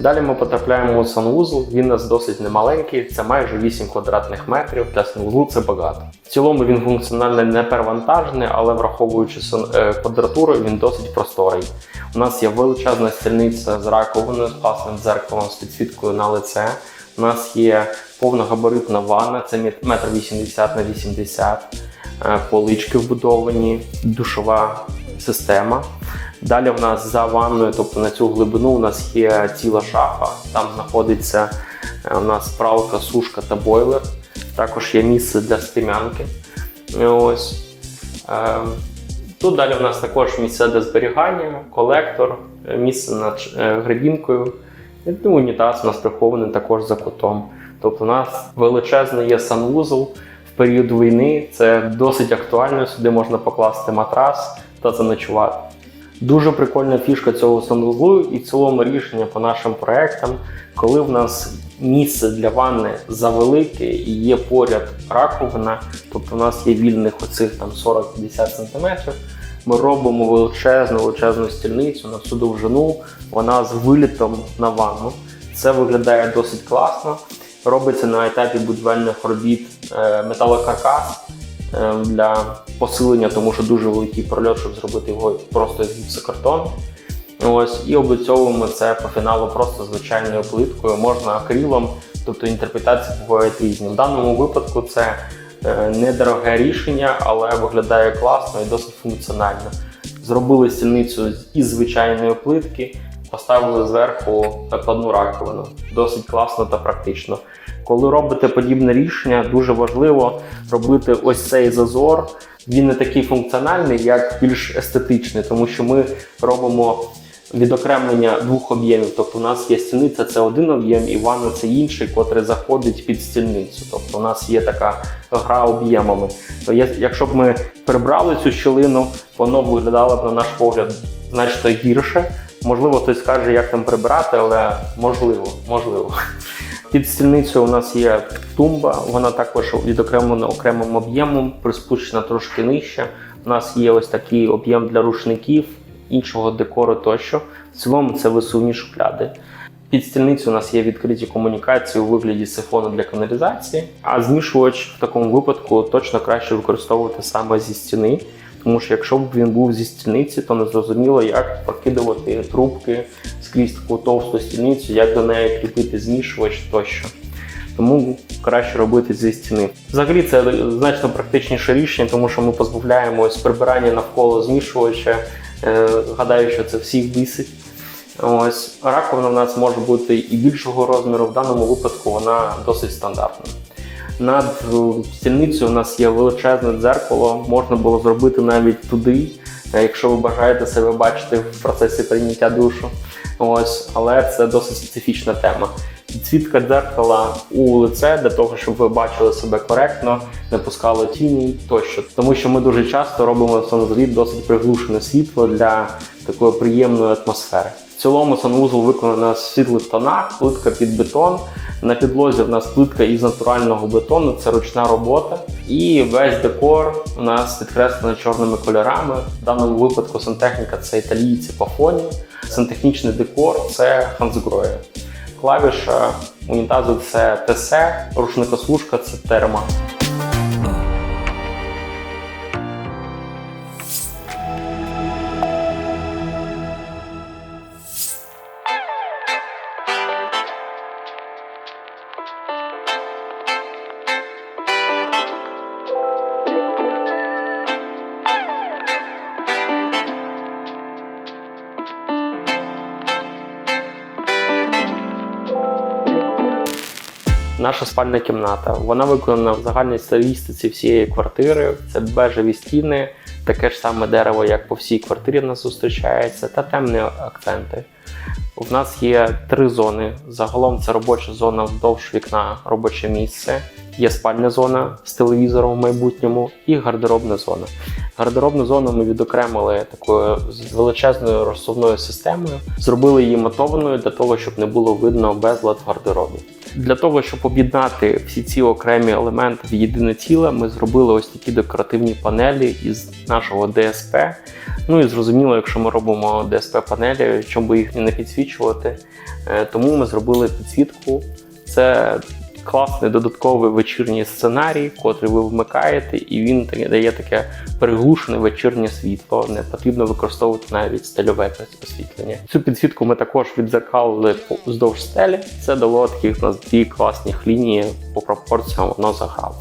Далі ми потрапляємо у санвузол. Він у нас досить немаленький, це майже 8 квадратних метрів. Для санвузлу це багато. В цілому він функціонально не перевантажений, але враховуючи е, квадратуру, він досить просторий. У нас є величезна стільниця з раковиною, з класним дзеркалом, з підсвіткою на лице. У нас є повногабаритна ванна, це мет- метр 80 на 80, е, полички вбудовані, душова система. Далі в нас за ванною, тобто на цю глибину, у нас є ціла шафа. Там знаходиться е, у нас пралка, сушка та бойлер. Також є місце для стемянки. Ось. Е, Тут далі в нас також місце для зберігання, колектор, е, місце над е, гребінкою. Ну, унітаз у нас прихований також за кутом. Тобто у нас величезний є санвузол в період війни. Це досить актуально. Сюди можна покласти матрас та заночувати. Дуже прикольна фішка цього санвузлу і в цілому рішення по нашим проектам, коли в нас місце для ванни завелике і є поряд раковина, тобто у нас є вільних оцих там 40-50 см, ми робимо величезну величезну стільницю на всю довжину, вона з вилітом на ванну. Це виглядає досить класно. Робиться на етапі будівельних робіт е, металокаркас е, для посилення, тому що дуже великий прольот, щоб зробити його просто з гіпсокартону. Ось, і облицьовуємо це по фіналу просто звичайною плиткою, можна акрилом, тобто інтерпретації бувають різні. В даному випадку це е, недороге рішення, але виглядає класно і досить функціонально. Зробили стільницю із звичайної плитки, поставили зверху накладну раковину. Досить класно та практично. Коли робите подібне рішення, дуже важливо робити ось цей зазор. Він не такий функціональний, як більш естетичний, тому що ми робимо відокремлення двох об'ємів. Тобто у нас є стільниця, це один об'єм, і ванна це інший, котрий заходить під стільницю. Тобто у нас є така гра об'ємами. То Якщо б ми прибрали цю щілину, воно б виглядало б на наш погляд значно гірше. Можливо, хтось скаже, як там прибирати, але можливо, можливо. Під стільницею у нас є тумба, вона також відокремлена окремим об'ємом, приспущена трошки нижче. У нас є ось такий об'єм для рушників, іншого декору тощо. В цілому це висувні шухляди. Під стільницею у нас є відкриті комунікації у вигляді сифону для каналізації, а змішувач в такому випадку точно краще використовувати саме зі стіни. Тому що якщо б він був зі стільниці, то не зрозуміло, як прокидувати трубки скрізь таку товсту стільницю, як до неї кріпити змішувач тощо. Тому краще робити зі стіни. Взагалі це значно практичніше рішення, тому що ми позбавляємось прибирання навколо змішувача. Е, гадаю, що це всіх бісить. Ось раковина в нас може бути і більшого розміру. В даному випадку вона досить стандартна. Над е, стільницею у нас є величезне дзеркало, можна було зробити навіть туди, е, якщо ви бажаєте себе бачити в процесі прийняття душу. Ось, але це досить специфічна тема. Підсвітка дзеркала у лице для того, щоб ви бачили себе коректно, не пускали тіні тощо. Тому що ми дуже часто робимо в санузлі досить приглушене світло для такої приємної атмосфери. В цілому санвузол виконано в світлих тонах, плитка під бетон. На підлозі в нас плитка із натурального бетону, це ручна робота. І весь декор у нас підкреслено чорними кольорами. В даному випадку сантехніка це італійці по фоні. Сантехнічний декор це ханзгроя. Клавіша унітазу це ТС, рушникослужка це терма. Наша спальна кімната. Вона виконана в загальній стилістиці всієї квартири. Це бежеві стіни, таке ж саме дерево, як по всій квартирі в нас зустрічається, та темні акценти. У нас є три зони. Загалом це робоча зона вздовж вікна, робоче місце. Є спальня зона з телевізором в майбутньому і гардеробна зона. Гардеробну зону ми відокремили такою з величезною розсувною системою, зробили її матованою для того, щоб не було видно безлад в гардеробі. Для того, щоб об'єднати всі ці окремі елементи в єдине ціле, ми зробили ось такі декоративні панелі із нашого ДСП. Ну і зрозуміло, якщо ми робимо ДСП-панелі, чому би їх не підсвічувати. Е, Тому ми зробили підсвітку. Це класний додатковий вечірній сценарій, котрий ви вмикаєте, і він дає таке приглушене вечірнє світло. Не потрібно використовувати навіть стильове освітлення. Цю підсвітку ми також відзеркалили вздовж стелі. Це дало таких у нас дві класних лінії по пропорціям воно заграло.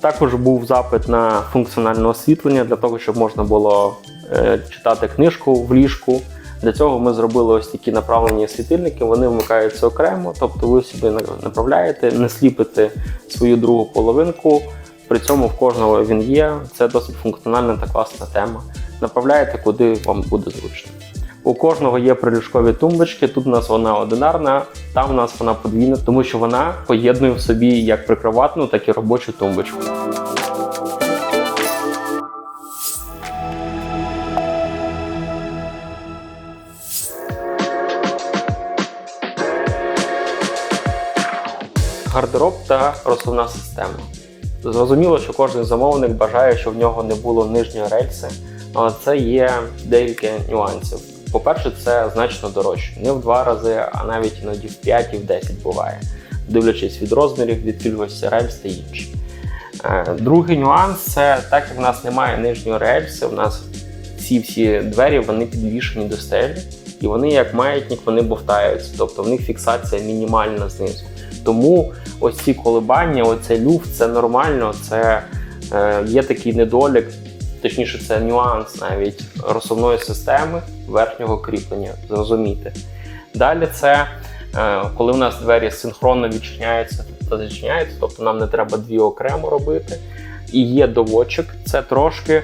Також був запит на функціональне освітлення для того, щоб можна було е, читати книжку в ліжку. Для цього ми зробили ось такі направлені світильники. Вони вмикаються окремо, тобто ви собі на- направляєте, не сліпите свою другу половинку. При цьому в кожного він є. Це досить функціональна та класна тема. Направляєте, куди вам буде зручно. У кожного є приліжкові тумбочки. Тут у нас вона одинарна, там у нас вона подвійна, тому що вона поєднує в собі як прикроватну, так і робочу тумбочку. Гардероб та розсувна система. Зрозуміло, що кожен замовник бажає, щоб в нього не було нижньої рельси, але це є деякі нюансів. По-перше, це значно дорожче. Не в два рази, а навіть іноді в 5 і в 10 буває, дивлячись від розмірів, від кількості рельс та інші. Е, Другий нюанс це так як в нас немає нижньої рельси, в нас ці всі двері вони підвішені до стелі, і вони, як маятник, вони бовтаються, тобто в них фіксація мінімальна знизу. Тому ось ці колебання, оцей люфт, це нормально, це е, є такий недолік, точніше, це нюанс навіть розсувної системи верхнього кріплення. Зрозуміти. Далі це е, коли у нас двері синхронно відчиняються та зачиняються, тобто нам не треба дві окремо робити. І є доводчик, це трошки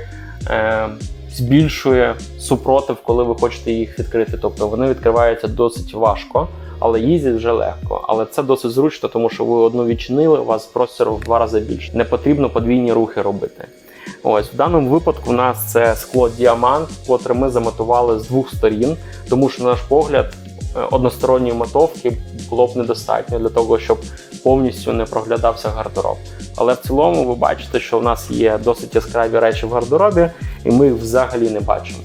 е, збільшує супротив, коли ви хочете їх відкрити. Тобто вони відкриваються досить важко, але їздять вже легко. Але це досить зручно, тому що ви одну відчинили, у вас простору в два рази більше. Не потрібно подвійні рухи робити. Ось в даному випадку у нас це скло діамант, котре ми замотували з двох сторін, тому що, на наш погляд, е, односторонньої мотовки було б недостатньо для того, щоб повністю не проглядався гардероб. Але в цілому ви бачите, що в нас є досить яскраві речі в гардеробі, і ми їх взагалі не бачимо.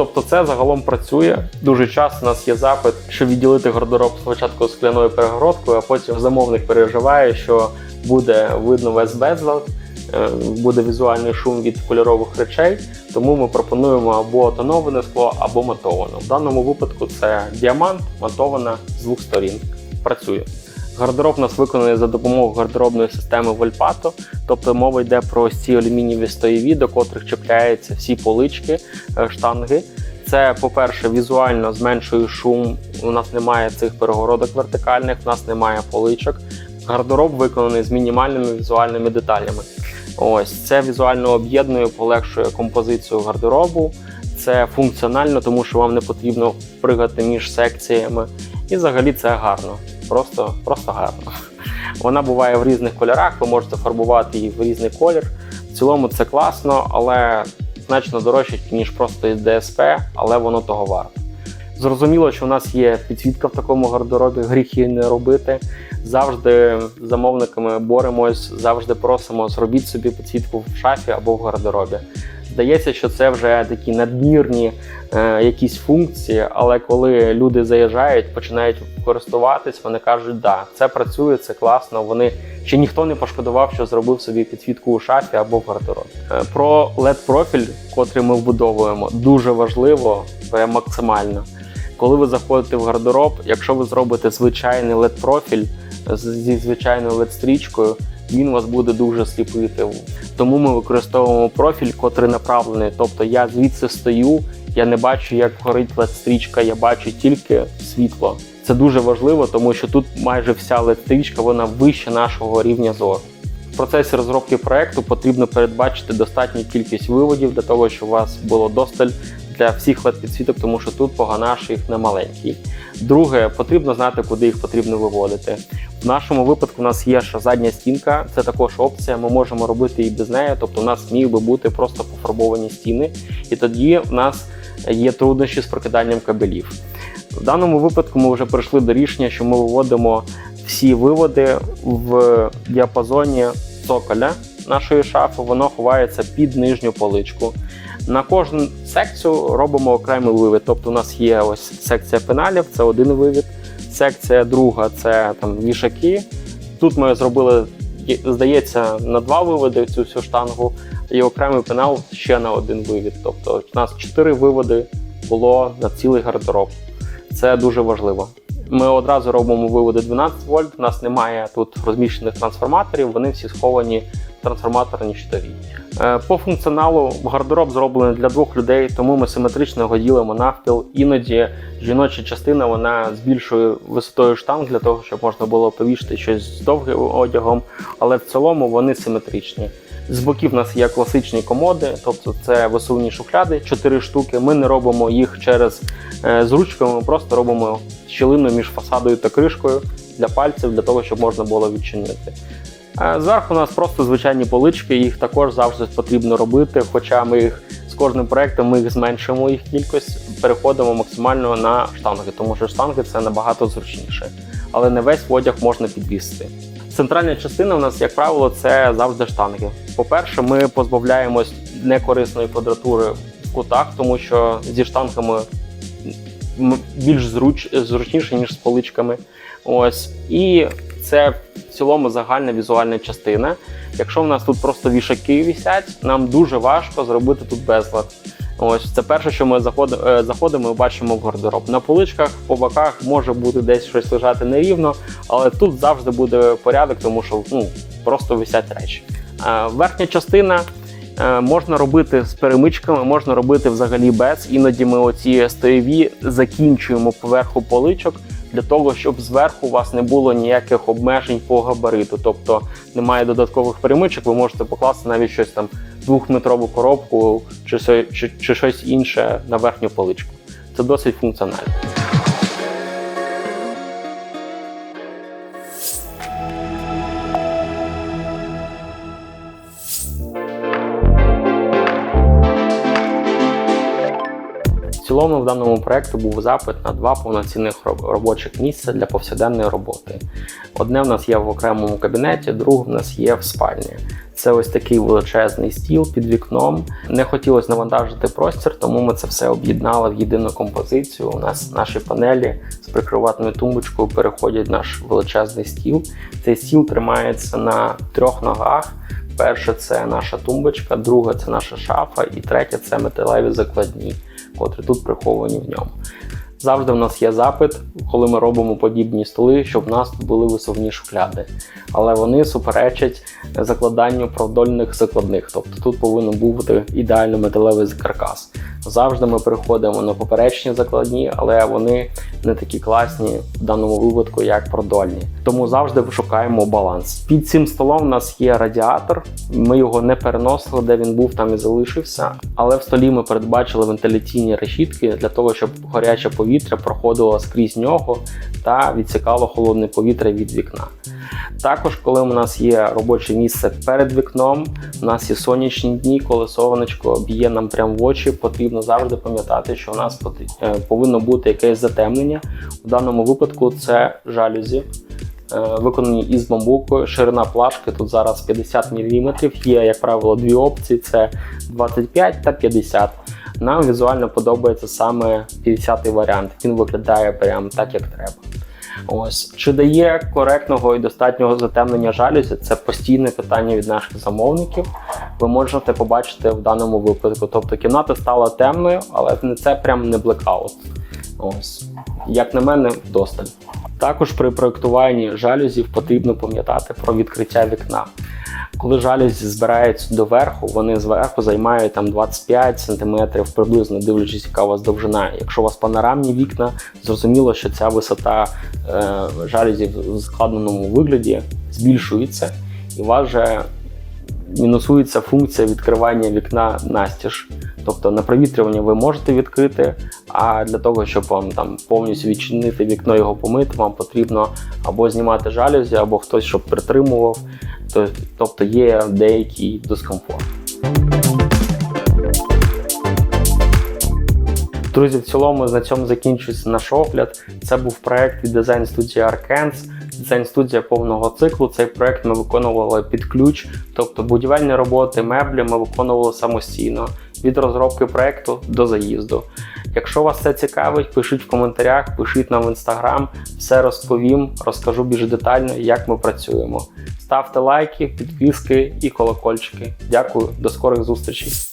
Тобто це загалом працює. Дуже часто у нас є запит, що відділити гардероб спочатку скляною перегородкою, а потім замовник переживає, що буде видно весь безлад, е, буде візуальний шум від кольорових речей. Тому ми пропонуємо або тоноване скло, або матоване. В даному випадку це діамант, матована з двох сторін. Працює. Гардероб у нас виконаний за допомогою гардеробної системи Вольпато, тобто мова йде про ці алюмінієві стоєві, до котрих чіпляються всі полички, е, штанги. Це, по-перше, візуально зменшує шум. У нас немає цих перегородок вертикальних, у нас немає поличок. Гардероб виконаний з мінімальними візуальними деталями. Ось це візуально об'єднує, полегшує композицію гардеробу. Це функціонально, тому що вам не потрібно пригати між секціями. І взагалі це гарно. Просто, просто гарно. Вона буває в різних кольорах, ви можете фарбувати її в різний колір. В цілому це класно, але значно дорожче, ніж просто ДСП, але воно того варто. Зрозуміло, що у нас є підсвітка в такому гардеробі, гріх не робити. Завжди з замовниками боремось, завжди просимо зробіть собі підсвітку в шафі або в гардеробі. Здається, що це вже такі надмірні е, якісь функції, але коли люди заїжджають, починають користуватись, вони кажуть, да, це працює, це класно. Вони ще ніхто не пошкодував, що зробив собі підсвітку у шафі або в гардеробі. Е, Про led профіль, котрий ми вбудовуємо, дуже важливо, максимально. Коли ви заходите в гардероб, якщо ви зробите звичайний led профіль зі звичайною led стрічкою, він вас буде дуже сліпити. Тому ми використовуємо профіль, котрий направлений. Тобто я звідси стою, я не бачу, як горить led стрічка, я бачу тільки світло. Це дуже важливо, тому що тут майже вся led стрічка вона вище нашого рівня зору. В процесі розробки проекту потрібно передбачити достатню кількість виводів для того, щоб у вас було досталь для всіх led підсвіток, тому що тут погонаш їх не маленький. Друге, потрібно знати, куди їх потрібно виводити. В нашому випадку у нас є ще задня стінка, це також опція. Ми можемо робити і без неї, тобто у нас міг би бути просто пофарбовані стіни, і тоді в нас є труднощі з прокиданням кабелів. В даному випадку ми вже прийшли до рішення, що ми виводимо всі виводи в діапазоні цоколя нашої шафи, воно ховається під нижню поличку. На кожну секцію робимо окремий вивід. Тобто у нас є ось секція пеналів, це один вивід. Секція друга це там вішаки. Тут ми зробили, здається, на два виводи цю всю штангу, і окремий пенал ще на один вивід. Тобто у нас чотири виводи було на цілий гардероб. Це дуже важливо. Ми одразу робимо виводи 12 вольт. У нас немає тут розміщених трансформаторів, вони всі сховані в трансформаторній щитовій. Е, По функціоналу гардероб зроблений для двох людей, тому ми симетрично його ділимо навпіл. Іноді жіноча частина вона з більшою висотою штанг для того, щоб можна було повішати щось з довгим одягом, але в цілому вони симетричні. З боків у нас є класичні комоди, тобто це висувні шухляди, 4 штуки. Ми не робимо їх через е, з ручками, ми просто робимо щілину між фасадою та кришкою для пальців, для того, щоб можна було відчинити. Е, Зверху у нас просто звичайні полички, їх також завжди потрібно робити, хоча ми їх з кожним проектом ми їх зменшуємо їх кількість, переходимо максимально на штанги, тому що штанги це набагато зручніше, але не весь одяг можна підвісити. Центральна частина у нас, як правило, це завжди штанги. По-перше, ми позбавляємось некорисної квадратури в кутах, тому що зі штангами більш зруч, зручніше, ніж з поличками. Ось. І це в цілому загальна візуальна частина. Якщо в нас тут просто вішаки вісять, нам дуже важко зробити тут безлад. Ось це перше, що ми заходимо, е, заходимо і бачимо в гардероб. На поличках, по боках може бути десь щось лежати нерівно, але тут завжди буде порядок, тому що ну, просто висять речі. Е, Верхня частина можна робити з перемичками, можна робити взагалі без. Іноді ми оці стоєві закінчуємо поверху поличок для того, щоб зверху у вас не було ніяких обмежень по габариту. Тобто немає додаткових перемичок, ви можете покласти навіть щось там двохметрову коробку чи, чи, чи щось інше на верхню поличку. Це досить функціонально. В в даному проєкту був запит на два повноцінних робочих місця для повсякденної роботи. Одне в нас є в окремому кабінеті, друге в нас є в спальні. Це ось такий величезний стіл під вікном. Не хотілося навантажити простір, тому ми це все об'єднали в єдину композицію. У нас наші панелі з прикриватною тумбочкою переходять в наш величезний стіл. Цей стіл тримається на трьох ногах. Перше це наша тумбочка, друге це наша шафа, і третє це металеві закладні, котрі тут приховані в ньому. Завжди в нас є запит, коли ми робимо подібні столи, щоб в нас були висувні шухляди. Але вони суперечать закладанню продольних закладних. Тобто тут повинен бути ідеально металевий каркас. Завжди ми переходимо на поперечні закладні, але вони не такі класні в даному випадку, як продольні. Тому завжди шукаємо баланс. Під цим столом у нас є радіатор. Ми його не переносили, де він був, там і залишився. Але в столі ми передбачили вентиляційні решітки для того, щоб гаряче повітря проходило скрізь нього та відсікало холодне повітря від вікна. Також, коли у нас є робоче місце перед вікном, у нас є сонячні дні, коли сонечко б'є нам прямо в очі, потрібно завжди пам'ятати, що у нас е, повинно бути якесь затемнення. У даному випадку це жалюзі. е, Виконані із бамбуку, ширина плашки тут зараз 50 мм. Є, як правило, дві опції: це 25 та 50. Нам візуально подобається саме 50-й варіант. Він виглядає прям так, як треба. Ось чи дає коректного і достатнього затемнення жалюзі? Це постійне питання від наших замовників. Ви можете побачити в даному випадку. Тобто кімната стала темною, але не це прям не блекаут. Ось як на мене, досталь. Також при проєктуванні жалюзів потрібно пам'ятати про відкриття вікна. Коли жалюзі збираються доверху, вони зверху займають там 25 см приблизно, дивлячись, яка у вас довжина. Якщо у вас панорамні вікна, зрозуміло, що ця висота е, жалюзів в складеному вигляді збільшується, і у вас вже мінусується функція відкривання вікна настіж. Тобто на провітрювання ви можете відкрити, а для того, щоб вам там повністю відчинити вікно його помити, вам потрібно або знімати жалюзі, або хтось щоб притримував. То- Тобто є деякий дискомфорт. Друзі, в цілому на цьому закінчується наш огляд. Це був проект від дизайн студії Arkens. дизайн студія повного циклу. Цей проект ми виконували під ключ, тобто будівельні роботи, меблі ми виконували самостійно від розробки проекту до заїзду. Якщо вас це цікавить, пишіть в коментарях, пишіть нам в інстаграм, все розповім, розкажу більш детально, як ми працюємо. Ставте лайки, підписки і колокольчики. Дякую, до скорих зустрічей!